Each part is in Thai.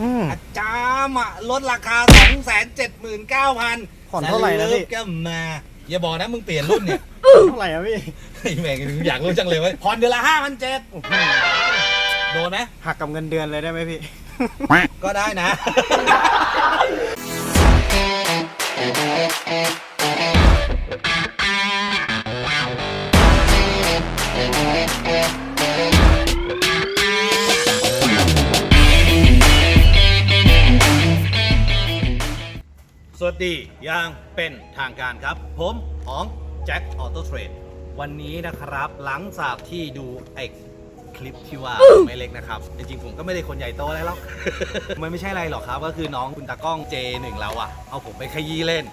อืมอาจารย์อะลดราคา 2 7 9 0 0 0ผ่อนเท่าไหร่นะพี่ ก็มา อย่าบอกนะมึงเปลี่ยนรุ่นเนี่ยเท่าไหร่อะพี่ไอ้แม่งอยากรู้จังเลยเว่าผ่อนเดือนละห้าพันเจ็ดโดนไหมหักกับเงินเดือนเลยได้ไหมพี่ ก็ได้นะ สวัสดีอย่างเป็นทางการครับ ผมของแจ็คออโต้เทรดวันนี้นะครับหลังจากที่ดูไอคลิปที่ว่าไม่เล็กนะครับ จริงๆ ผมก็ไม่ได้คนใหญ่โตอะไรหรอก มันไม่ใช่อะไรหรอกครับ ก็คือน้องคุณตากล้อง J1 เราอะเอาผมไปขยี้เล่น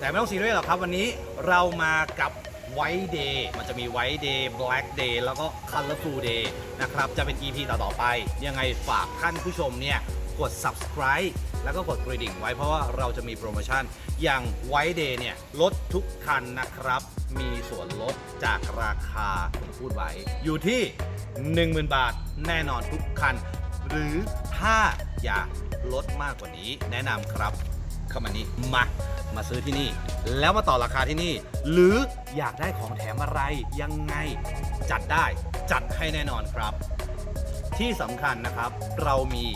แต่ไม่ต้องซีเรียสหรอกครับ วันนี้เรามากับ White Day มันจะมี White Day Black Day แล้วก็ Colorful Day นะครับ จะเป็น EP ต่อๆไป ยังไงฝากท่านผู้ชมเนี่ย กด subscribe แล้วก็กดกระดิ่งไว้เพราะว่าเราจะมีโปรโมชั่น อย่าง White Day เนี่ยลดทุกคันนะครับ มีส่วนลดจากราคาผมพูดไว้ อยู่ที่ 10,000 บาทแน่นอนทุกคัน หรือถ้าอยากลดมากกว่านี้ แนะนำครับเข้ามานี้มามาซื้อที่นี่ แล้วมาต่อราคาที่นี่ หรืออยากได้ของแถมอะไรยังไงจัดได้จัดให้แน่นอนครับ ที่สำคัญนะครับเรามี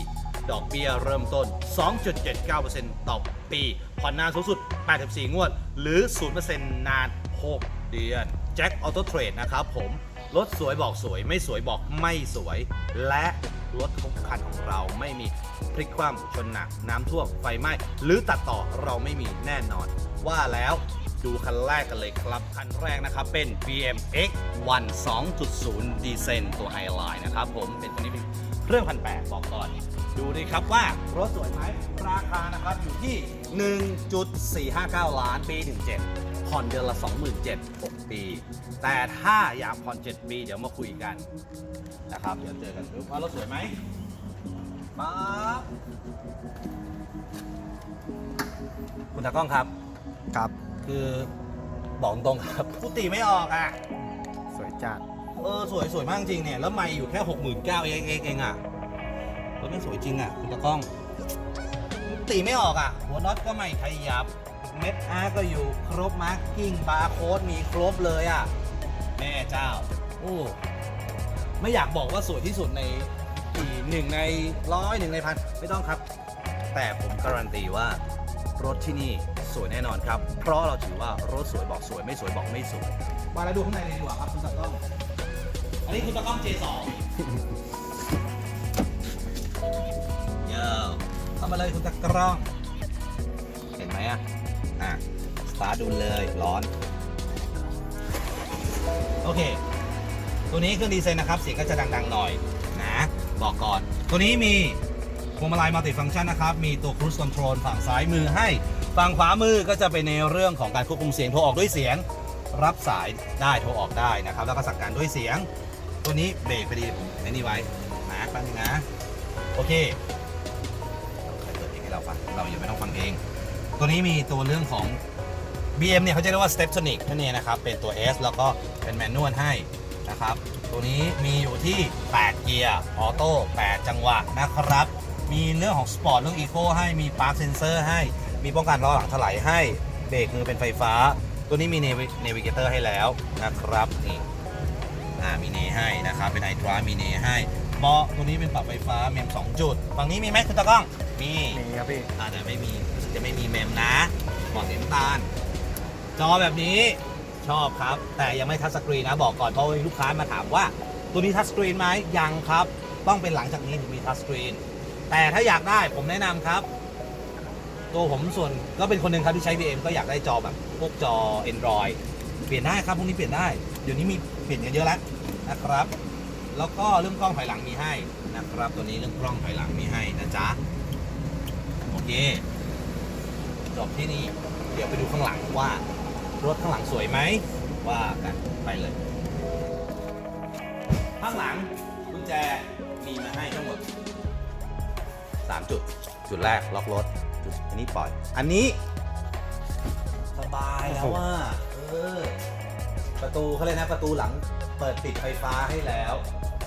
ดอกเบี้ยเริ่มต้น 2.79%ต่อปีผ่อนนานสูงสุด 84 งวด หรือ 0%นาน 6 เดือนแจ็คออโต้เทรดนะครับผมรถสวยบอกสวยไม่สวยบอกไม่สวย และรถทุกคันของเราไม่มีพลิกคว่ำชนหนัก น้ำท่วมไฟไหม้ หรือตัดต่อเราไม่มีแน่นอน ว่าแล้วดูคันแรกกันเลยครับ คันแรกนะครับเป็น BMX 1 2.0ดีเซนตัวไฮไลน์นะครับผมเป็นตัวนี้เป็นเครื่องพันแปดบอกก่อน ดูดิครับว่ารถสวยไหมราคานะครับอยู่ที่ 1.459 ล้านปี 17 ผ่อนเดือนละ 27,000 6ปี แต่ถ้าอยากผ่อน 7 ปี เดี๋ยวมาคุยกันนะครับเดี๋ยวเจอกันดูว่ารถสวยไหมป๊าบคุณตากล้องครับ ครับ คือบอกตรงครับกูตีไม่ออกอะ สวยจัด เออ สวยสวยมากจริงเนี่ย แล้วไม่อยู่แค่หกหมื่นเก้าเองเองเองอะร ถมันสวยจริงอะคุณตากล้อง ตีไม่ออกอะ หัวน็อตก็ไม่ขยับ เม็ดอาร์ก็อยู่ครบมาร์กิ้งบาร์โค้ดมีครบเลยอะ แม่เจ้า โอ้ไม่อยากบอกว่าสวยที่สุดในกี่หนึ่งในร้อยหนึ่งในพันไม่ต้องครับ แต่ผมการันตีว่ารถที่นี่สวยแน่นอนครับ เพราะเราถือว่ารถสวยบอกสวยไม่สวยบอกไม่สวย มาแล้วดูข้างในเลยดีกว่าครับคุณตากล้อง อันนี้คุณตากล้อง J2 ามาเลยคุณตากล้อง เห็นไหมอะ อะ สตาร์ทดูเลยร้อน โอเค ตัวนี้เครื่องดีเซลนะครับ เสียงก็จะดัง ๆ หน่อยนะ บอกก่อน ตัวนี้มีพวงมาลัยมัลติฟัง c t ชันนะครับ มีตัว Cruise Control ฝั่งซ้ายมือให้ ฝั่งขวามือก็จะเป็นในเรื่องของการควบคุมเสียงโทรออกด้วยเสียง รับสายได้โทรออกได้นะครับ แล้วก็สั่งการด้วยเสียง ตัวนี้เบรกพอดีผมไอ้นี่ไว้นะแป๊บนึงนะ โอเค เราฟังเรายังไม่ต้องฟังเอง ตัวนี้มีตัวเรื่องของ BM เนี่ยเขาจะเรียกว่า Stepsonic นั่นเองนะครับ เป็นตัว S แล้วก็เป็นแมนนวลให้นะครับ ตัวนี้มีอยู่ที่ 8 เกียร์ ออโต้ 8 จังหวะนะครับ มีเรื่องของสปอร์ตเรื่องอีโคให้ มีปาร์คเซนเซอร์ให้ มีป้องกันล้อหลังถลายให้ เบรกมือเป็นไฟฟ้า ตัวนี้มีเนวิเกเตอร์ให้แล้วนะครับนี่มีเนให้นะครับ เป็นไอทรามีเนให้เบาะตัวนี้เป็นปรับไฟฟ้าเมม2จุด ฝั่งนี้มีไหมคุณตากล้อง มีมีครับพี่อาจจะไม่มีรู้สึกจะไม่มีเมมนะบอกสีน้ำตาล จอแบบนี้ชอบครับ แต่ยังไม่ทัชสกรีนนะบอกก่อนเพราะว่ามีลูกค้ามาถามว่า ตัวนี้ทัชสกรีนไหมยังครับ ต้องเป็นหลังจากนี้ถึงมีทัชสกรีน แต่ถ้าอยากได้ผมแนะนำครับ ตัวผมส่วนก็เป็นคนหนึ่งครับที่ใช้ VM ก็อยากได้จอแบบพวกจอ Android เปลี่ยนได้ครับพวกนี้เปลี่ยนได้ เดี๋ยวนี้มีเปลี่ยนกันเยอะแล้วนะครับ แล้วก็เรื่องกล้องถอยหลังมีให้นะครับ ตัวนี้เรื่องกล้องถอยหลังมีให้นะจ๊ะโอ เคจบที่นี่เดี๋ยวไปดูข้างหลังว่า รถข้างหลังสวยไหม ว่ากันไปเลย ข้างหลังกุญแจมีมาให้ทั้งหมด 3 จุด จุดแรกล็อกรถ จุดอันนี้ปล่อย อันนี้สบายแล้วว่า เออ ประตูเขาเลยนะประตูหลังเปิดปิดไฟฟ้าให้แล้ว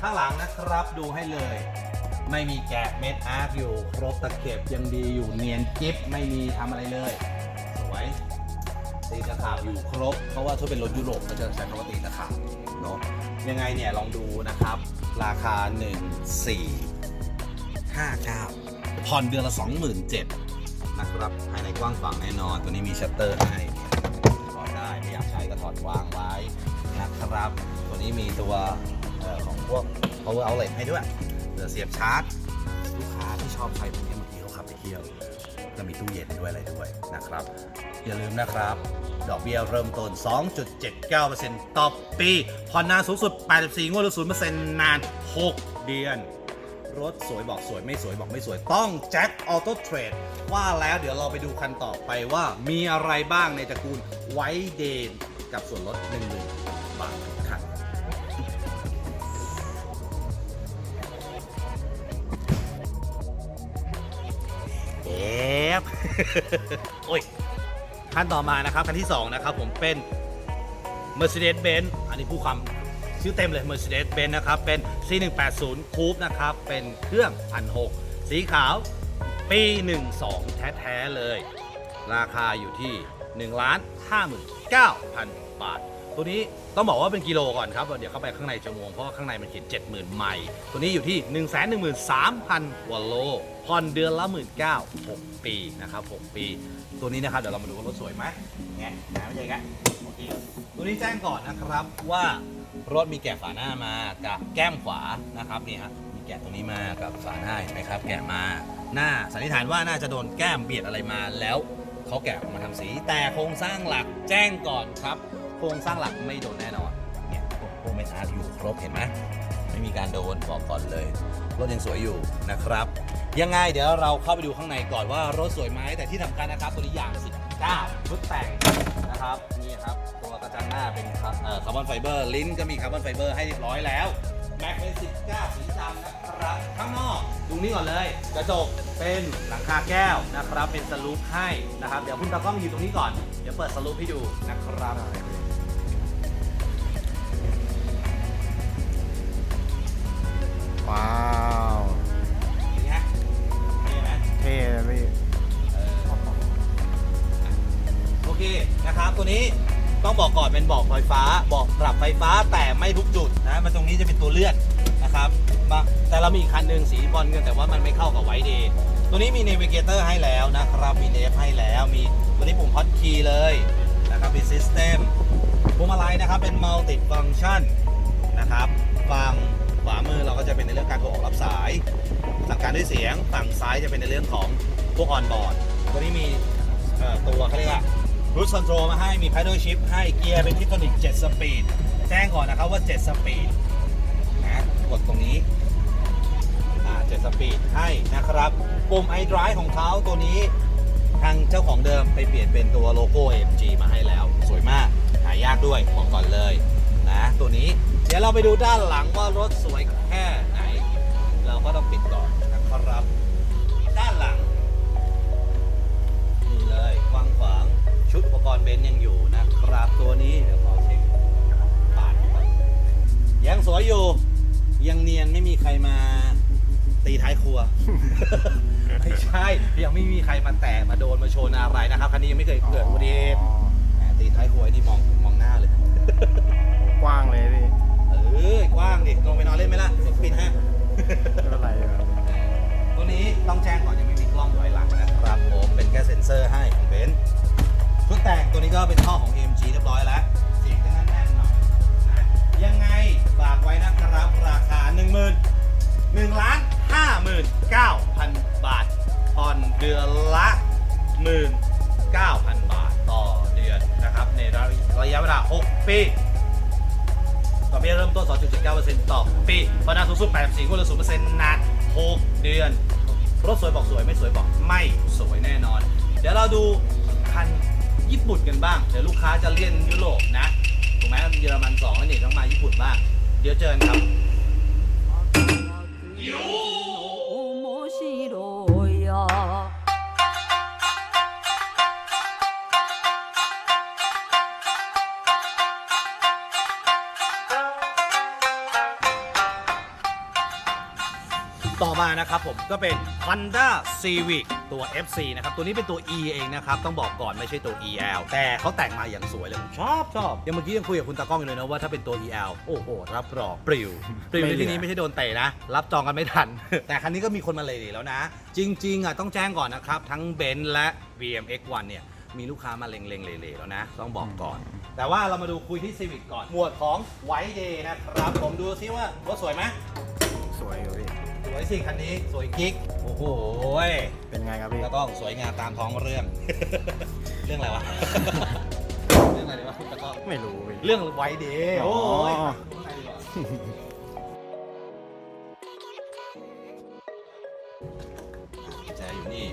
ข้างหลังนะครับดูให้เลย ไม่มีแกะเม็ดอาร์ตอยู่ครบตะเข็บยังดีอยู่เนียนกิฟไม่มีทำอะไรเลย สวยตีตะขาบอยู่ครบ เพราะว่าถ้าเป็นรถยุโรปเขาจะใช้คำว่าตีตะขาบเนาะยังไงเนี่ยลองดูนะครับ ราคา 1 4 5 9ผ่อนเดือนละ 27,000นะครับภายในกว้างขวางแน่นอน ตัวนี้มีชัตเตอร์ให้ถอดได้ไม่อยากใช้ก็ถอดวางไว้นะครับ ตัวนี้มีตัวออของพวก power outlet ให้ด้วยือเสียบชาร์จ ลูกค้าที่ชอบใช้พวกนี้บางทีเขาขับไปเที่ยวก็มีตู้เย็นด้วยอะไรด้วยนะครับ อย่าลืมนะครับ ดอกเบี้ยเริ่มต้น 2.79%ต่อปีผ่อนนานสูงสุด 84 งวดหรือ0%นาน 6 เดือน รถสวยบอกสวยไม่สวยบอกไม่สวยต้องแจ็คออโต้เทรดว่าแล้วเดี๋ยวเราไปดูคันต่อไปว่ามีอะไรบ้างในตระกูลไวเดนกับส่วนลด1 0 0 0 ฟโอ้ยขั้นต่อมานะครับคันที่ 2 นะครับผมเป็น Mercedes-Benz อันนี้ผู้คำชื่อเต็มเลย Mercedes-Benz นะครับ เป็น C180 Coupe นะครับ เป็นเครื่อง1,600สีขาว ปี 12 แท้ ๆ เลย ราคาอยู่ที่1ล้าน59,000 บาท ตัวนี้ต้องบอกว่าเป็นกิโลก่อนครับ เดี๋ยวเข้าไปข้างในจะงงเพราะว่าข้างในมันเขียน70,000ไมล์ตัวนี้อยู่ที่ 113,000กว่าโลผ่อนเดือนละ 1 9 0 0 6 ปีนะครับ 6 ปี ตัวนี้นะครับเดี๋ยวเรามาดูว่ารถสวยไหมแงะนะไม่ใช่แงะโอเคตัวนี้แจ้งก่อนนะครับว่ารถมีแกะฝาหน้ามากับแก้มขวานะครับนี่ฮะมีแกะตรงนี้มากับฝาหน้าเห็นไหมครับ แกะมาหน้าสันนิษฐานว่าน่าจะโดนแก้มเบียดอะไรมาแล้วเขาแกะออกมาทำสี แต่โครงสร้างหลักแจ้งก่อนครับ โครงสร้างหลักไม่โดนแน่นอนเนี่ยพวกพวกเมทาร์อยู่ครบเห็นไหมไม่มีการโดนบอกก่อนเลย รถยังสวยอยู่นะครับ ยังไงเดี๋ยวเราเข้าไปดูข้างในก่อนว่ารถสวยไหมแต่ที่สำคัญนะครับตัวนี้อย่าง 19 ชุดแต่งนะครับนี่ครับตัวกระจังหน้าเป็นคาร์บอนไฟเบอร์ลิ้นก็มีคาร์บอนไฟเบอร์ให้เรียบร้อยแล้วแม็กเป็น19สีดำนะครับข้างนอกดูนี่ก่อนเลย กระจกเป็นหลังคาแก้วนะครับ เป็นสลูปให้นะครับ เดี๋ยวคุณตากล้องอยู่ตรงนี้ก่อน เดี๋ยวเปิดสลูปให้ดูนะครับ นี้ต้องบอกก่อนเป็นบอกไฟฟ้าบอกปรับไฟฟ้าแต่ไม่ทุกจุดนะมันตรงนี้จะเป็นตัวเลือนนะครับมาแต่เรามีอีกคันหนึ่งสีบอลเงินแต่ว่ามันไม่เข้ากับไวเดย์ตัวนี้มีเนวิเกเตอร์ให้แล้วนะครับมีเดฟให้แล้วมีตัวนี้ปุ่มฮอตคีย์เลยนะครับมีซิสเต็มพวงมาลัยนะครับเป็นมัลติฟังชันนะครับฝั่งขวามือเราก็จะเป็นในเรื่องการโทรออกรับสายสั่งการด้วยเสียงฝั่งซ้ายจะเป็นในเรื่องของพวกออนบอร์ดตัวนี้มีเอ่อตัวเขาเรียกว่า รูทคอนโทรลมาให้มี paddle shift ให้เกียร์เป็นทิทอนิก7สปีดแจ้งก่อนนะครับว่า 7 สปีดนะกดตรงนี้อ่า7สปีดให้นะครับปุ่ม iDrive ของเขาตัวนี้ทางเจ้าของเดิมไปเปลี่ยนเป็นตัวโลโก้ AMG มาให้แล้ว สวยมาก หายากด้วยบอกก่อนเลยนะตัวนี้เดี๋ยวเราไปดูด้านหลังว่ารถสวยแค่ไหน เราก็ต้องปิดก่อนนะครับ ชุดอุปกรณ์เบนซ์ยังอยู่นะครับตัวนี้เดี๋ยวขอเช็คปาดก่อนยังสวยอยู่ ยังเนียนไม่มีใครมาตีท้ายครัว ไม่ใช่ ยังไม่มีใครมาแตะมาโดนมาโชว์อะไรนะครับคันนี้ยังไม่เคยเกิดอุบัติเหตุอ๋อแหมตีท้ายครัวไอ้นี่มองมองหน้าเลย กว้างเลยพี่เออกว้างดิลงไปนอนเล่นไหมล่ะเดี๋ยวปิดให้ไม่เป็นไรครับตัวนี้ต้องแจ้งก่อนยังไม่มีกล้องถอยหลังนะครับผมเป็นแค่เซ็นเซอร์ให้ของเบนซ์ชุด แต่งตัวนี้ก็เป็นท่อของ AMG เรียบร้อยแล้ว เสียงจะแน่นๆหน่อยนะยังไงฝากไว้นะครับ ราคา 1 0 0 0 0 1ล้าน59,000 บาทผ่อนเดือนละ 19,000 บาทต่อเดือนนะครับ ในระยะเวลา 6 ปีดอกเบี้ยเริ่มต้น 2.79%ต่อปีพอนาสูงสุด84งวดละ0%นาน 6 เดือน รถสวยบอกสวยไม่สวยบอกไม่สวยแน่นอน เดี๋ยวเราดูคัน ญี่ปุ่นกันบ้าง เดี๋ยวลูกค้าจะเลี่ยนยุโรปนะ ถูกไหมเยอรมัน2แล้วนี่ต้องมาญี่ปุ่นบ้าง เดี๋ยวเจอกันครับ 面白いやต่อมา นะครับผมก็เป็น Honda Civic ตัว FC นะครับ ตัวนี้เป็นตัว E เองนะครับ ต้องบอกก่อนไม่ใช่ตัว EL แต่เขาแต่งมาอย่างสวยเลย ผมชอบชอบยังเมื่อกี้ยังคุยกับคุณตากล้องอยู่เลยนะว่าถ้าเป็นตัว EL โอ้โห รับรองปลิวปลิวในที่นี้ไม่ใช่โดนเตะนะ รับจองกันไม่ทัน แต่คันนี้ก็มีคนมาเลยแล้วนะ จริงๆอะต้องแจ้งก่อนนะครับ ทั้ง b e n z และ BMX1 เนี่ยมีลูกค้ามาเล็งๆเลๆแล้วนะ ต้องบอกก่อน แต่ว่าเรามาดูคุยที่ Civic ก่อน หมวดของ White Day นะครับ ผมดูซิว่ารถสวยไหมสวยอยู่พี่ส วยสิคันนี้สวยกิ๊กโอ้โหเป็นไงครับพี่แล้วก็สวยงามตามท้องเรื่อง เรื่องอะไรวะ เรื่องอะไรดีวะคุณตะกล้องไม่รู้พี่เรื่องไวเดย์อ๋โอ้อยแจอยู่นี่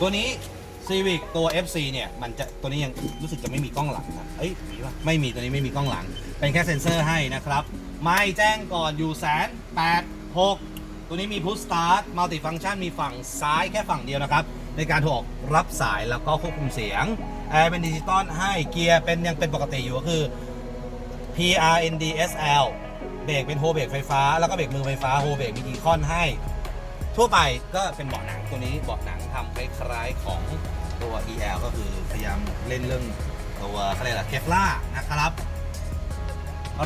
ตัวนี้ Civic ตัว FC เนี่ย มันจะตัวนี้ยังรู้สึกจะไม่มีกล้องหลังนะเอ้ยมีปะไม่มีตัวนี้ไม่มีกล้องหลัง เป็นแค่เซ็นเซอร์ให้นะครับ ไม่แจ้งก่อนอยู่แสนแปดหกตัวนี้มีพุ s สตาร์ทมัลติฟังชันมีฝั่งซ้ายแค่ฝั่งเดียวนะครับ ในการโทรออกรับสายแล้วก็ควบคุมเสียงแอร์เป็นดิจิตอลให้เกียร์เป็นยังเป็นปกติอยู่ก็คือ PRNDSL เบรกเป็นโฮเบรกไฟฟ้า แล้วก็เบรกมือไฟฟ้าโฮเบรกมีอีคอนให้ ทั่วไปก็เป็นเบาะหนังตัวนี้เบาะหนังทำคล้ายๆของตัว EL ก็คือพยายามเล่นเรื่องตัวเขาเรียกอะไรเคฟล่านะครับ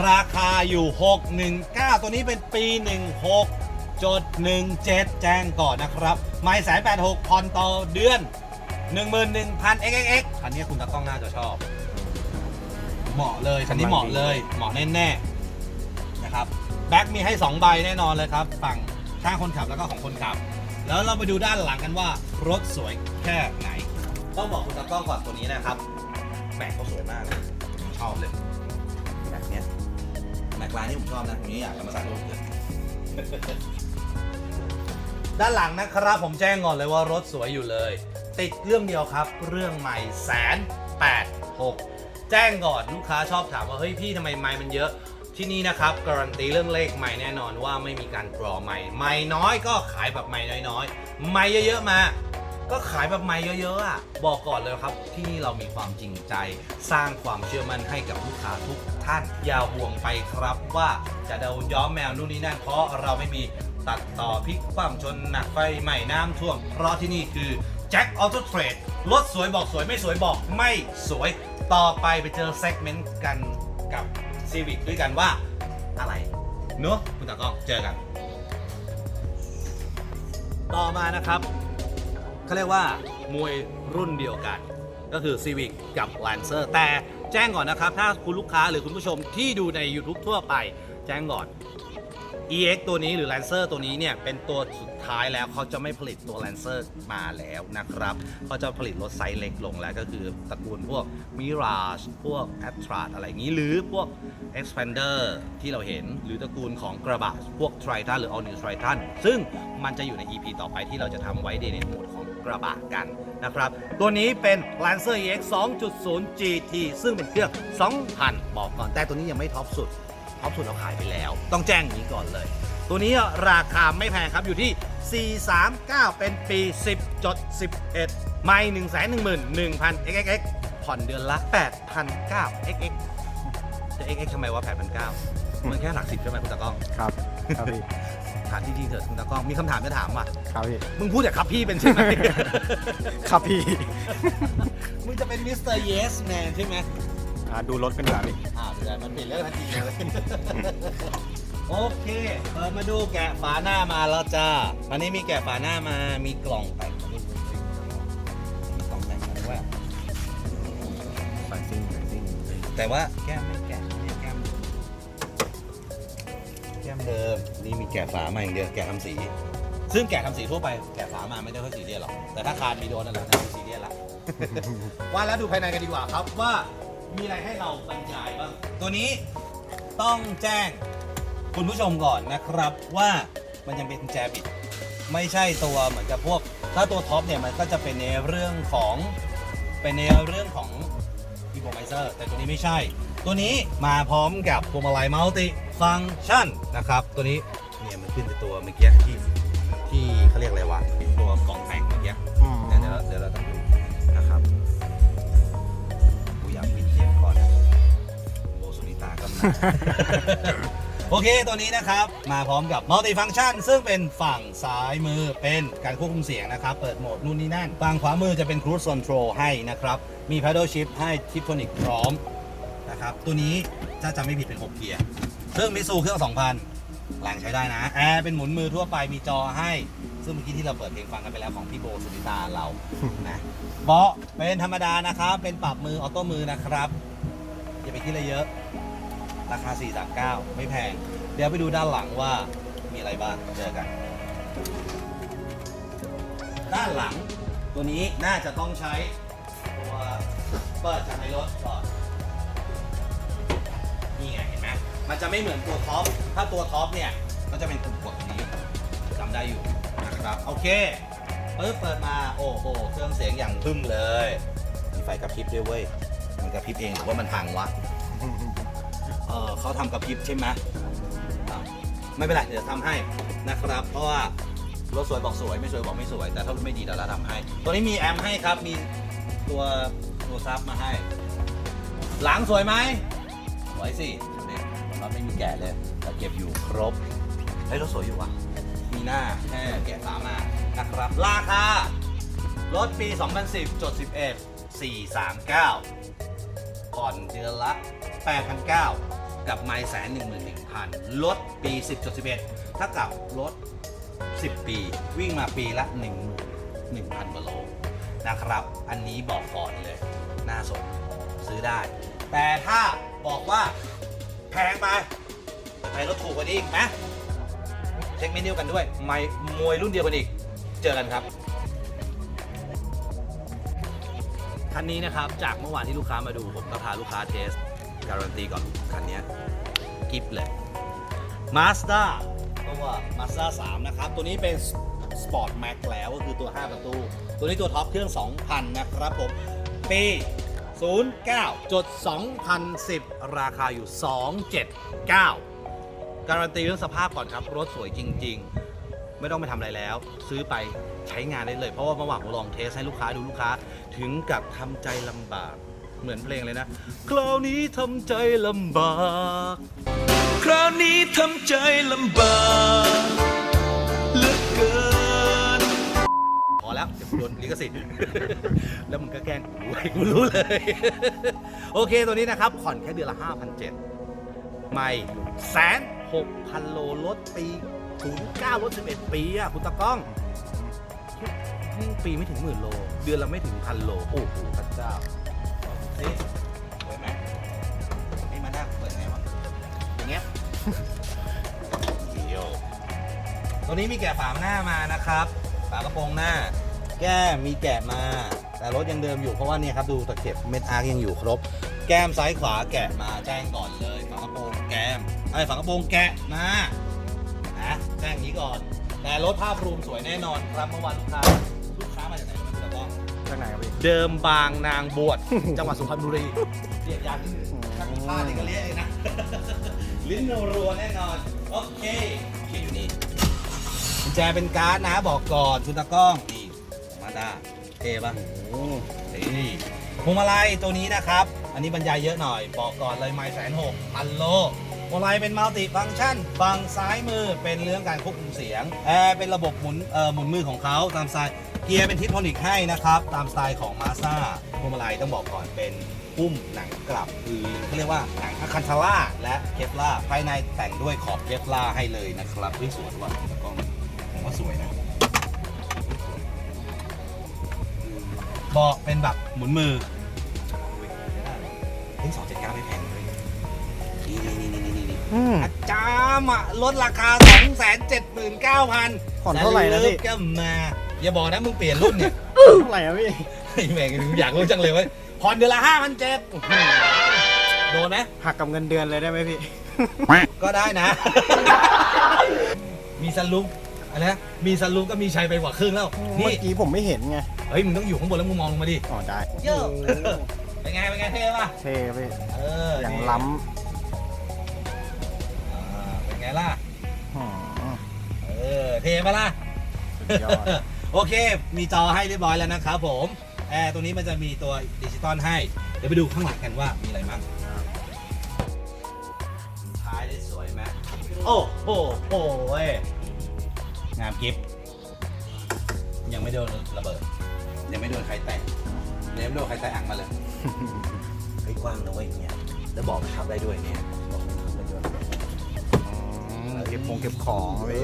ราคาอยู่ 619 ตัวนี้เป็นปี 16จด17 แจ้งก่อนนะครับไม่แสนแปดหกผ่อนต่อเดือน 11,000 xxx คันนี้คุณตากล้องน่าจะชอบ เหมาะเลย คันนี้เหมาะเลย เหมาะแน่ๆนะครับแบ็คมีให้ 2 ใบแน่นอนเลยครับฝั่งข้างคนขับแล้วก็ของคนขับ แล้วเราไปดูด้านหลังกันว่ารถสวยแค่ไหน ต้องบอกคุณตากล้องก่อนตัวนี้นะครับแม็กเขาสวยมากเลยผมชอบเลยแม็กเนี้ย แม็กลายนี่ผมชอบนะผมนี้อยากจะมาใส่รถเลยด้านหลังนะครับผมแจ้งก่อนเลยว่ารถสวยอยู่เลย ติดเรื่องเดียวครับ เรื่องใหม่แสนแปดหกแจ้งก่อนลูกค้าชอบถามว่าเฮ้ยพี่ทำไมไม้มันเยอะที่นี่นะครับการันตีเรื่องเลขใหม่แน่นอนว่าไม่มีการกรอใหม่ใหม่น้อยก็ขายแบบใหม่น้อยๆใหม่เยอะๆมา ก็ขายแบบใหม่เยอะๆอะบอกก่อนเลยครับ ที่นี่เรามีความจริงใจ สร้างความเชื่อมั่นให้กับลูกค้าทุกท่าน อย่าห่วงไปครับว่าจะโดนย้อมแมวนู่นนี่นั่นเพราะเราไม่มีตัดต่อพลิกคว่ำชนหนักไฟใหม่น้ำท่วม เพราะที่นี่คือแจ็คออโต้เทรดรถสวยบอกสวยไม่สวยบอกไม่สวยต่อไปไปเจอเซกเมนต์กันกับซีวิ c ด้วยกันว่าอะไรเนอะคุณตากล้องเจอกัน ต่อมานะครับ เขาเรียกว่ามวยรุ่นเดียวกัน ก็คือ Civic กับ Lancer แต่แจ้งก่อนนะครับ ถ้าคุณลูกค้าหรือคุณผู้ชมที่ดูใน YouTube ทั่วไปแจ้งก่อน EX ตัวนี้หรือ Lancer ตัวนี้เนี่ย เป็นตัวสุดท้ายแล้วเขาจะไม่ผลิตตัว Lancer มาแล้วนะครับเขาจะผลิตรถไซส์เล็กลงแล้วก็คือตระกูลพวก Mirage พวก a t r a อะไรอย่างนี้ หรือพวก Expander ที่เราเห็นหรือตระกูลของกระบะพวก Triton หรือ All New Triton ซึ่งมันจะอยู่ใน EP ต่อไปที่เราจะทำไว้ในโหมดของ กระบะกันนะครับ ตัวนี้เป็น Lancer EX 2.0 GT ซึ่งเป็นเครื่อง 2,000 บอกก่อน แต่ตัวนี้ยังไม่ท็อปสุด ท็อปสุดเราขายไปแล้ว ต้องแจ้งอย่างนี้ก่อนเลย ตัวนี้ราคาไม่แพงครับอยู่ที่ 439 เป็นปี 10จด11 ไม่ 111,000 xx ผ่อนเดือนละ8,900 xx จะ xx ทำไมวะ8,900 มันแค่หลักสิบใช่ไหมคุณตากล้อง ครับ ครับพี่ถามที่ดีเถิดคุณตากล้องมีคำถามจะถามว่ะครับพี่มึงพูดแต่ครับพี่เป็นใช่ไหม ครับพี่มึงจะเป็นมิสเตอร์เยสแมนใช่ไหมอ่าดูรถกันดีกว่าพี่อ่าเดี๋ยวมันเปลี่ยนเรื่องทันทีเลย โอเคเปิดมาดูแกะฝาหน้ามาแล้วจ้าวันนี้มีแกะฝาหน้ามามีกล่องแต่งมาด้วยมีกล่องแต่งมาด้วย สายซิ่งสายซิ่งแต่ว่าแก้มไม่ แก้มเดิมนี่มีแกะฝามาอย่างเดียวแกะทำสี ซึ่งแกะทำสีทั่วไปแกะฝามาไม่ได้ค่อยสีเรียสหรอกแต่ถ้าคานมีโดนนั่นแหละน่าจะสีเรียสละ ว่าแล้วดูภายในกันดีกว่าครับว่ามีอะไรให้เราบรรยายบ้างตัวนี้ต้องแจ้งคุณผู้ชมก่อนนะครับว่ามันยังเป็นกุญแจบิด ไม่ใช่ตัวเหมือนกับพวก ถ้าตัวท็อปเนี่ยมันก็จะเป็นในเรื่องของเป็นในเรื่องของอีโบไมเซอร์แต่ตัวนี้ไม่ใช่ ตัวนี้มาพร้อมกับพวงมาลัยมัลติ ฟัง c t ชันนะครับ ตัวนี้เนี่ยมันขึ้นในตัวเมื่อกี้ที่ที่เขาเรียกอะไรวะตัวกล่องแต่งเมื่อกี้อืมเดี๋ยวเดี๋ยวเดี๋ยวเราต้องดูนะครับกูอยากปิดเกมก่อนนะโบสุนิตาก็มาโอเคตัวนี้นะครับ มาพร้อมกับ multi function ซึ่งเป็นฝั่งซ้ายมือเป็นการควบคุมเสียงนะครับ เปิดโหมดนู่นนี่นั่น ฝั่งขวามือจะเป็น cruise control ให้นะครับ มี paddle shift ให้ tiptronic พร้อมนะครับ ตัวนี้ถ้าจำไม่ผิดเป็น 6 เกียร์ ซึ่องมิสูเครื่อง 2,000แรงใช้ได้นะ แอร์เป็นหมุนมือทั่วไปมีจอให้ ซึ่งเมื่อกี้ที่เราเปิดเพลงฟังกันไปแล้วของพี่โบสุนิตาเรา นะเบาะเป็นธรรมดานะครับ เป็นปรับมือออโต้มือนะครับ อย่าไปคิดอะไรเยอะ ราคา 439 ไม่แพง เดี๋ยวไปดูด้านหลังว่ามีอะไรบ้าง เจอกัน ด้านหลังตัวนี้น่าจะต้องใช้ตัวเปิดจากในรถก่อน มันจะไม่เหมือนตัวท็อป ถ้าตัวท็อปเนี่ยก็จะเป็นปุ่มกดนี้จำได้อยู่นะครับโอเคปึ๊บเปิดมาโอ้โหเครื่องเสียงอย่างพึ่มเลยมีไฟกระพริบด้วยเว้ยมันกระพริบเองหรือว่ามันพังวะเออเขาทำกระพริบใช่ไหมไม่เป็นไรเดี๋ยวทำให้นะครับ เพราะว่ารถสวยบอกสวยไม่สวยบอกไม่สวย แต่ถ้ารถไม่ดีเดี๋ยวเราทำให้ ตัวนี้มีแอมให้ครับมีตัวตัวซับมาให้ หลังสวยไหมสวยสิ เนี่ยเราไม่มีแกะเลยแต่เก็บอยู่ครบเฮ้ยรถสวยอยู่ว่ะมีหน้าแค่แกะฝามานะครับ ราคารถปี 2010จด11 439 ผ่อนเดือนละ 8,900 กับไมล์แสนหนึ่งหมื่นหนึ่งพันลดปี 10.11ถ้ากับรถ 10 ปี วิ่งมาปีละ 1 1 0 0 0กว่าโลนะครับ อันนี้บอกก่อนเลย น่าสนซื้อได้ แต่ถ้าบอกว่า พงไปจะไปรถถูกกว่านี้อีกไหมเช็คเมนูกันด้วยไม่มวยรุ่นเดียวกันอีก เจอกันครับ คันนี้นะครับจากเมื่อวานที่ลูกค้ามาดูผมก็พาลูกค้าเทส การันตีก่อนคันนี้กิฟเลย Mazda ตัว Mazda 3นะครับ ตัวนี้เป็น Sport Max แล้วก็คือตัว 5 ประตู ตัวนี้ตัวท็อปเครื่อง 2,000 นะครับผมปี 09จด2010 ราคาอยู่ 279 การันตีเรื่องสภาพก่อนครับ รถสวยจริง ๆ ไม่ต้องไปทำอะไรแล้ว ซื้อไปใช้งานได้เลย เพราะว่าเมื่อวานผมลองเทสให้ลูกค้าดูลูกค้า ถึงกับทำใจลำบาก เหมือนเพลงเลยนะ คราวนี้ทำใจลำบาก คราวนี้ทำใจลำบาก สิทธิ์ แล้วมึงก็แกล้งกูด้วยกูรู้เลย โอเคตัวนี้นะครับ ผ่อนแค่เดือนละ 5,700ไม่แสนหกพันโลลดปี 09ลด11 ปีอะคุณตะกล้องนี่ปีไม่ถึงหมื่นโล เดือนละไม่ถึงพันโล โอ้โหพระเจ้าเฮ้ยสวยไหมนี่มาหน้าเปิดไงวะอย่างเงี้ยเดียวตัวนี้มีแกะฝาหน้ามานะครับ ฝากระโปรงหน้า แก้มมีแกะมา แต่รถยังเดิมอยู่เพราะว่าเนี่ยครับดูตะเข็บเม็ดอาร์ยังอยู่ครบ แก้มซ้ายขวาแกะมาแจ้งก่อนเลยฝากระโปรงแก้มไอ้ฝากระโปรงแกะมานะแจ้งนี้ก่อน แต่รถภาพรวมสวยแน่นอนครับเมื่อวานลูกค้าลูกค้ามาจากไหนม่รู้แต่ว่าจากไหนครับพี่เดิมบางนางบวชจังหวัดสุพรรณบุรีเรียกยากนิดนึงถ้ามีพลาดนี่ก็เรียกเลยนะลิ้นรัวแน่นอนโอเคคิดอยู่นี่กุญแจเป็นการ์ดนะบอกก่อนคุณตากล้อง นี่มาด้าเท่ปะนี่พวงมาลัยตัวนี้นะครับ อันนี้บรรยายเยอะหน่อย บอกก่อนเลยไมล์แสนหกพันโลพวงมาลัยเป็นมัลติฟังชันฝั่งซ้ายมือเป็นเรื่องการควบคุมเสียงแอร์เป็นระบบหมุนเอ่อหมุนมือของเขาตามสไตล์เกียร์เป็นทิปโทนิกให้นะครับ ตามสไตล์ของมาซ่าพวงมาลัยต้องบอกก่อนเป็นพุ่มหนังกลับคือเขาเรียกว่าหนังอะคันทาร่าและเคปลาภายในแต่งด้วยขอบเคปลาให้เลยนะครับเฮ้ยสวยว่ะกล้องผมว่าสวยนะ บาะเป็นแบบหมุนมือเฮ้ยสองเจ็ดเก้าไม่แพงเลยนี่นี่นี่นี่นี่นี่อืม อาจารย์อะลดราคา2 7 9 0 0 0ผ่อนเท่าไหร่นะพี่ ก็มา อย่าบอกนะมึงเปลี่ยนรุ่นเนี่ย เท่าไหร่ครับพี่ไอ้แม่งอยากรู้จังเลยเว้ยผ่อนเดือนละห้าพันเจ็ดโดนไหมหักกับเงินเดือนเลยได้ไหมพี่ ก็ได้นะ มีสลุปอะไรนะมีสลุปก็มีชัยไปกว่าครึ่งแล้ว เมื่นี่อกี้ผมไม่เห็นไง เฮ้ยมึงต้องอยู่ข้างบนแล้วมึงมองลงมาดิอ๋อได้เยอะเป็นไงเป็นไงเท่ป่ะเท่พี่เอออย่างนี่ล้อ่าเป็นไงล่ะำอืมเออเท่ปะล่ะ สุดยอด โอเค มีจอให้เรียบร้อยแล้วนะครับผมแอร์ตัวนี้มันจะมีตัวดิจิตอลให้ เดี๋ยวไปดูข้างหลังกันว่ามีอะไรบ้างท้ายได้สวยไหมโอ้โหโอ้เว้ยงามกิฟยังไม่โดนระเบิด ยังไม่โดนใครแตะยังไม่โดนใครแตะอ่างมาเลยเฮ้ยกว้างนะเว้ยเนี่ยแล้วบอกมันขับได้ด้วยเนี่ยบอกมันขับได้ด้วยอืมเก็บของเก็บของเอ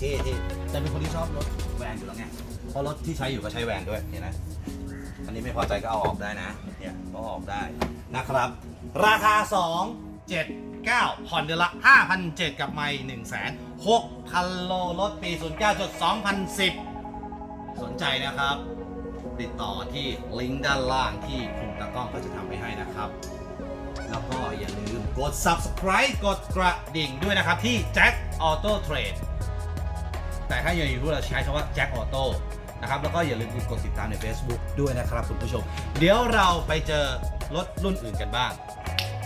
พี่อเท่เท่แต่เป็นคนที่ชอบรถแวนอยู่แล้วไงเพราะรถที่ใช้อยู่ก็ใช้แวนด้วยเห็นไหมอันนี้ไม่พอใจก็เอาออกได้นะเนี่ยก็เอาออกได้นะครับ ราคา 2 7 9ผ่อนเดือนละ5,700กับไม่1 6 0 0 0โลรถปี 09จด2010 สนใจนะครับ ติดต่อที่ลิงก์ด้านล่างที่คุณตากล้องก็จะทำไปให้นะครับ แล้วก็อย่าลืมกด subscribe กดกระดิ่งด้วยนะครับที่ Jack Auto Trade แต่ถ้าอย่างอยู่เราใช้คำว่า Jack Auto นะครับ แล้วก็อย่าลืมกดติดตามใน Facebook ด้วยนะครับคุณผู้ชม เดี๋ยวเราไปเจอรถรุ่นอื่นกันบ้าง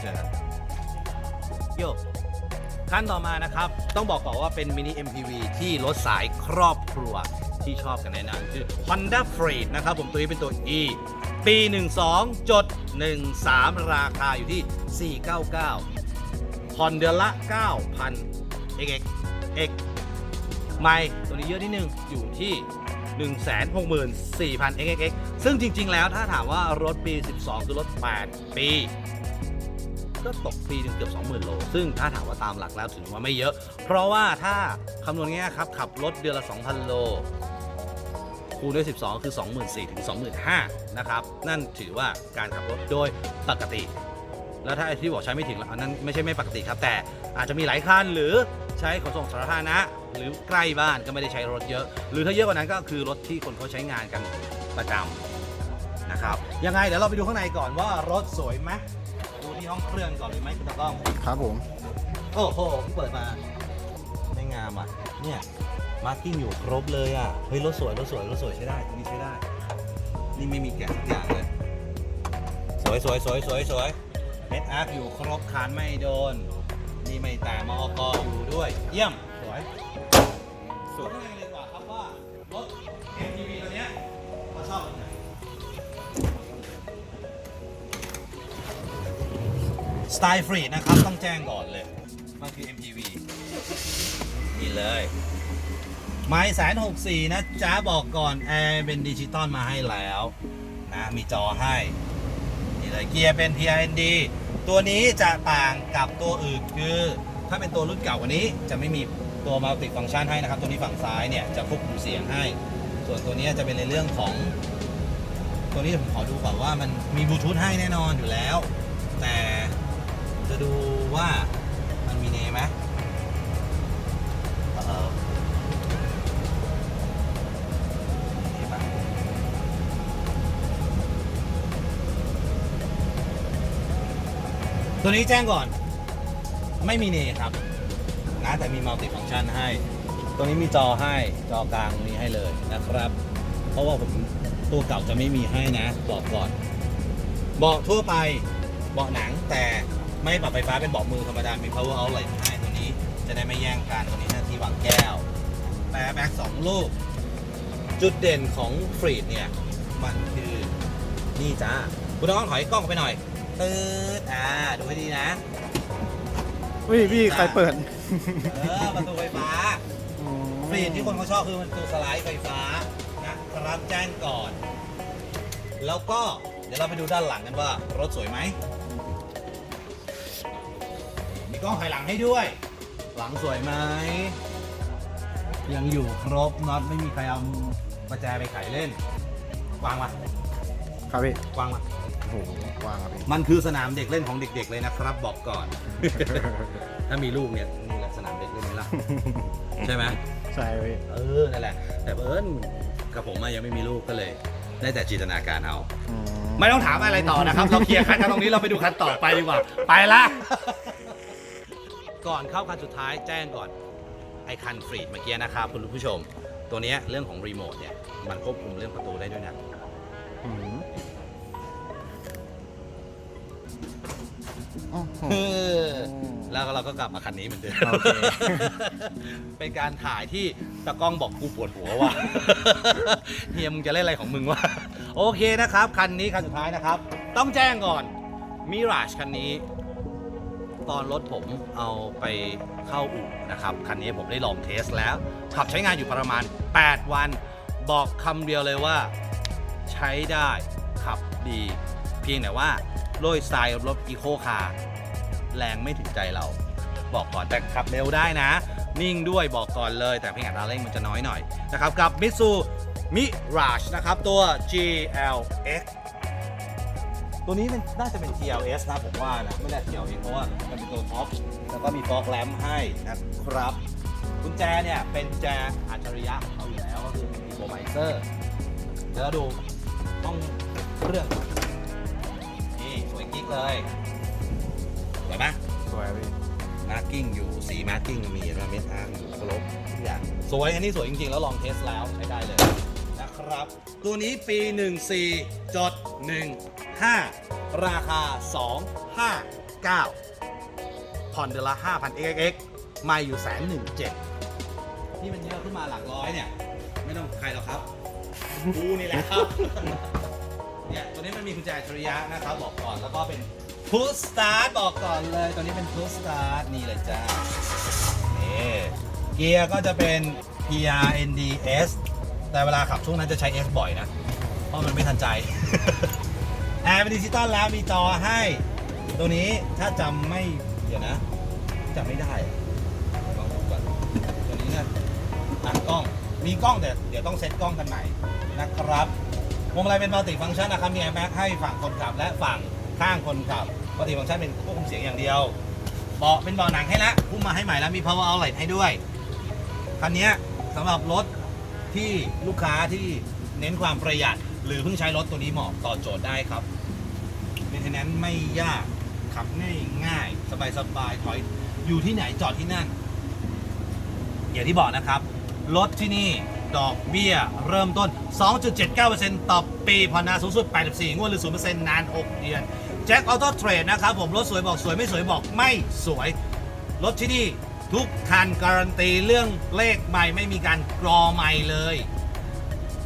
เจอกันโยขั้นต่อมานะครับ ต้องบอกก่อนว่าเป็นมินิ MPV ที่รถสายครอบครัว ที่ชอบกันแน่นอนคือ Honda Freed นะครับผมตัวนี้เป็นตัว E ปี 12จด13 ราคาอยู่ที่ 499ผ่อนเดือนละ 9,000 xx x ไม่ตัวนี้เยอะนิดนึงอยู่ที่ 164,000 xx ซึ่งจริง ๆ แล้วถ้าถามว่ารถปี 12 คือรถ 8 ปีก็ตกปีหนึงเกือบ 20,000 โล ซึ่งถ้าถามว่าตามหลักแล้วถือว่าไม่เยอะ เพราะว่าถ้าคำนวณง่ายครับ ขับรถเดือนละ 2,000 โล คูณด้วย 12 คือ 24,000ถึง25,000นะครับ นั่นถือว่าการขับรถโดยปกติ แล้วถ้าไอ้ที่บอกใช้ไม่ถึงอันนั้นไม่ใช่ไม่ปกติครับ แต่อาจจะมีหลายคันหรือใช้ขนส่งสาธารณะ หรือใกล้บ้านก็ไม่ได้ใช้รถเยอะ หรือถ้าเยอะกว่านั้นก็คือรถที่คนเขาใช้งานกันประจำนะครับยังไงเดี๋ยวเราไปดูข้างในก่อนว่ารถสวยไหมดูที่ห้องเครื่องก่อนเลยไหมคุณตากล้องครับผม โอ้โหเปิดมาไม่งามอะเนี่ย มาร์กิ้งอยู่ครบเลยอะ เฮ้ยรถสวยรถสวยรถสวยใช้ได้ตรงนี้ใช้ได้ นี่ไม่มีแกะสักอย่างเลย สวยสวยสวยสวยสวยเม็ดอาร์อยู่ครบคานไม่โดน นี่ไม่แต่มอกอยู่ด้วย เยี่ยม สวยสวยเลยดีกว่าครับว่ารถ MPV ตัวเนี้ยเขาชอบแบบไหนสไตล์ฟรีนะครับ ต้องแจ้งก่อนเลย มันคือ MPV นี่เลย ไม้แสนหกสี่นะจ๊ะบอกก่อนแอร์เป็นดิจิตอลมาให้แล้วนะมีจอให้นี่เลยเกียร์เป็น PIND ตัวนี้จะต่างกับตัวอื่นคือ ถ้าเป็นตัวรุ่นเก่ากว่านี้จะไม่มีตัวมัลติฟัง c t ชันให้นะครับ ตัวนี้ฝั่งซ้ายเนี่ยจะควบคุมเสียงให้ ส่วนตัวนี้จะเป็นในเรื่องของ ตัวนี้ผมขอดูก่อนว่ามันมีบลูทูธให้แน่นอนอยู่แล้ว แต่ผมจะดูว่ามันมีเนไหม ตัวนี้แจ้งก่อน ไม่มีเนครับนะแต่มีมัลติฟัง c t ชันให้ ตัวนี้มีจอให้จอกลางนี้ให้เลยนะครับ เพราะว่าผมตัวเก่าจะไม่มีให้นะบอกก่อนเบาะทั่วไปเบาะหนังแต่ไม่ปรับไฟฟ้าเป็นเบาะมือธรรมดา มี power outlet ให้ตัวนี้จะได้ไม่แย่งกันตัวนี้หน้าที่วางแก้วแปรแบ็กสองลูก จุดเด่นของฟรีดเนี่ย มันคือ นี่จ้าคุณต้องถอยกล้องไปหน่อย ตืดอ่า ดูให้ดีนะ อุ้ยพี่ใครเปิดเออ ประตูไฟฟ้าฟรีดที่คนเขาชอบคือมันตัวสไลด์ไฟฟ้านะครับแจ้งก่อน แล้วก็เดี๋ยวเราไปดูด้านหลังกันว่ารถสวยไหม มีกล้องถอยหลังให้ด้วย หลังสวยไหม ยังอยู่ครบน็อตไม่มีใครเอาประแจไปไขเล่น วางมาครับพี่วางมา โอ้โหว่างครับพี่มันคือสนามเด็กเล่นของเด็ก ๆ เลยนะครับ บอกก่อน ถ้ามีลูกเนี่ยนี่แหละสนามเด็กเล่นนี่ละใช่ไหมใช่พี่เออนั่นแหละ แต่เอิญกับผมอะยังไม่มีลูกก็เลย ได้แต่จินตนาการเอา อืไม่ต้องถามอะไรต่อนะครับ เราเคลียร์คันกันตรงนี้เราไปดูคันต่อไปดีกว่า ไปละ ก่อนเข้าคันสุดท้ายแจ้งก่อน ไอคันฟรีดเมื่อกี้นะครับคุณผู้ชม ตัวเนี้ยเรื่องของรีโมทเนี่ย มันควบคุมเรื่องประตูได้ด้วยนะ อืม เออแล้วเราก็กลับมาคันนี้เหมือนเดิมโอเค เป็นการถ่ายที่ตะกล้องบอกกูปวดหัวว่ะเฮียมึงจะเล่นอะไรของมึงวะโอเคนะครับ คันนี้คันสุดท้ายนะครับ ต้องแจ้งก่อนมิราชคันนี้ ตอนรถผมเอาไปเข้าอู่นะครับ คันนี้ผมได้ลองเทสแล้ว ขับใช้งานอยู่ประมาณ 8 วัน บอกคำเดียวเลยว่า ใช้ได้ขับดี เพียงแต่ว่า โดยสไตล์รถอีโคคาร์แรงไม่ถึงใจเรา บอกก่อนแต่ขับเร็วได้นะ นิ่งด้วยบอกก่อนเลย แต่เพียงอัตราเร่งมันจะน้อยหน่อยนะครับกับ Mitsu Mirage นะครับตัว GLX ตัวนี้น่าจะเป็น TLS นะผมว่านะ ไม่ได้ TLX เพราะว่ามันเป็นตัวท็อปแล้วก็มีฟอกแลมให้นะครับกุญแจเนี่ยเป็นแจอัจฉริยะของเขาอยู่แล้วก็คือมีโปรไมเซอร์เดี๋ยวเราดูต้องเครื่อง เลยสวยไหมสวยพี่มาร์กิ้งอยู่สีมาร์กิ้งมีระเม็ดอาร์มอยู่ครบทุกอย่างสวยอันนี้สวยจริงๆ แล้วลองเทสแล้วใช้ได้เลยนะครับ ตัวนี้ปี 14จด15 ราคา 259 ผ่อนเดือนละ 5,000 xx ไม่อยู่แสนหนึ่งเจ็ดที่มันเยอะขึ้นมาหลักร้อยเนี่ย ไม่ต้องใครหรอกครับกูนี่แหละครับ เนี่ยตัวนี้มันมีกุญแจอัจฉริยะนะครับบอกก่อนแล้วก็เป็นพุสตาร์ทบอกก่อนเลยตัวนี้เป็นพุสตาร์ทนี่เลยจ้านี่เกียร์ก็จะเป็น PRNDS แต่เวลาขับช่วงนั้นจะใช้ S บ่อยนะ เพราะมันไม่ทันใจ แอร์เป็นดิจิตอลแล้วมีจอให้ ตัวนี้ถ้าจำไม่เดี๋ยวนะจำไม่ได้ลองดูก่อนตัวนี้นะอะกล้องมีกล้องแต่เดี๋ยวต้องเซตกล้องกันใหม่นะครับ วงมาลัยเป็นมัลติฟังก์ชันนะครับมีแอร์แบ็กให้ฝั่งคนขับและฝั่งข้างคนขับมัลติฟังก์ชันเป็นควบคุมเสียงอย่างเดียวเบาะเป็นเบาะหนังให้แล้วพุ่มมาให้ใหม่แล้วมี power outlet ให้ด้วยคันนี้สำหรับรถที่ลูกค้าที่เน้นความประหยัด หรือเพิ่งใช้รถตัวนี้เหมาะต่อโจทย์ได้ครับเมนเทนแนนไม่ยากขับง่ายง่ายสบายสบายถอยอยู่ที่ไหนจอดที่นั่น อย่างที่บอกนะครับ รถที่นี่ ดอกเบี้ยเริ่มต้น 2.79%ต่อปีผ่อนนานสูงสุด 84 งวดหรือ 0%นาน 6 เดือนแจ็คออโต้เทรดนะครับผมรถสวยบอกสวยไม่สวยบอกไม่สวย รถที่นี่ทุกคันการันตีเรื่องเลขใหม่ไม่มีการกรอใหม่เลย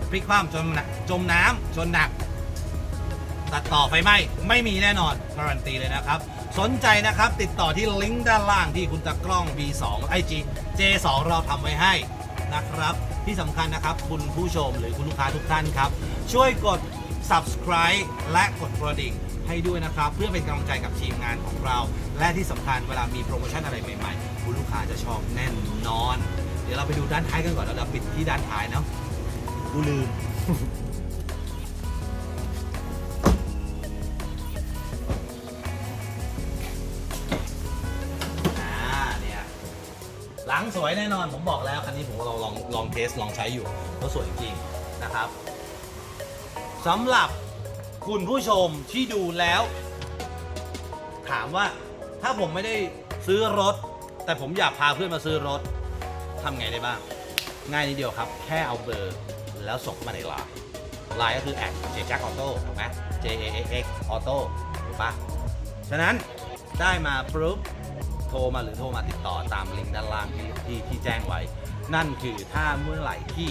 พลิกคว่ำจมน้ำจมน้ำชนหนัก ตัดต่อไฟไหม้ไม่มีแน่นอนการันตีเลยนะครับ สนใจนะครับติดต่อที่ลิงก์ด้านล่างที่คุณตะกล้อง B2 ไอ G J2 เราทำไว้ให้นะครับ ที่สำคัญนะครับ คุณผู้ชมหรือคุณลูกค้าทุกท่านครับ ช่วยกด subscribe และกดกระดิ่งให้ด้วยนะครับ เพื่อเป็นกำลังใจกับทีมงานของเรา และที่สำคัญเวลามีโปรโมชั่นอะไรใหม่ๆ คุณลูกค้าจะชอบแน่นอน เดี๋ยวเราไปดูด้านท้ายกันก่อนแล้วเราปิดที่ด้านท้ายเนาะกูลืม วยแน่นอนผมบอกแล้วคันนี้ผมเราลองลองเทสลองใช้อยู่ก็สวยจริงๆนะครับสำหรับคุณผู้ชมที่ดูแล้ว ถามว่าถ้าผมไม่ได้ซื้อรถ แต่ผมอยากพาเพื่อนมาซื้อรถทำไงได้บ้าง ง่ายนิดเดียวครับ แค่เอาเบอร์แล้วส่งเข้ามาในไลน์ไลน์ก็คือแอดเจแจ็คออโต้ถูกไหม J A X X ออโต้ถูกปะฉะนั้นได้มาปุ๊บ โทรมาหรือโทรมาติดต่อตามลิงก์ด้านล่างที่ที่ที่แจ้งไว้ นั่นคือถ้าเมื่อไหร่ที่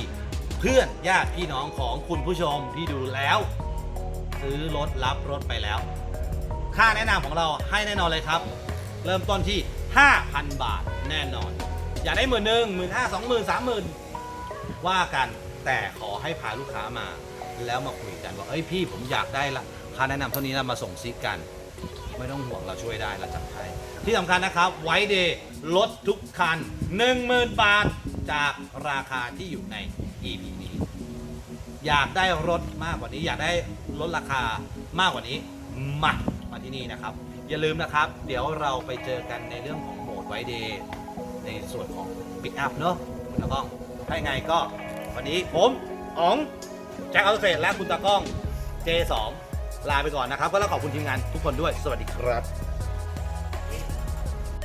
เพื่อนญาติพี่น้องของคุณผู้ชมที่ดูแล้ว ซื้อรถรับรถไปแล้ว ค่าแนะนำของเราให้แน่นอนเลยครับ เริ่มต้นที่ 5,000 บาทแน่นอน อยากได้หมื่นหนึ่งหมื่นห้าสองหมื่นสามหมื่นว่ากันแต่ขอให้พาลูกค้ามา แล้วมาคุยกันว่าเอ้ยพี่ผมอยากได้ละค่าแนะนำเท่านี้แล้วมาส่งซิกกัน ไม่ต้องห่วงเราช่วยได้เราจัดให้ ที่สำคัญนะครับไว้เดย์ลดทุกคัน 10,000 บาทจากราคาที่อยู่ใน EP นี้ อยากได้รถมากกว่านี้ อยากได้ลดราคามากกว่านี้ มามาที่นี่นะครับ อย่าลืมนะครับ เดี๋ยวเราไปเจอกันในเรื่องของโหมดไวเดย์ในส่วนของ Pick Up เนอะคุณตากล้องถ้ายังไงก็วันนี้ผมอ๋องแจ็คอัลเฟรและคุณตากล้อง J2 ลาไปก่อนนะครับ ก็แล้วขอบคุณทีมงานทุกคนด้วย สวัสดีครับ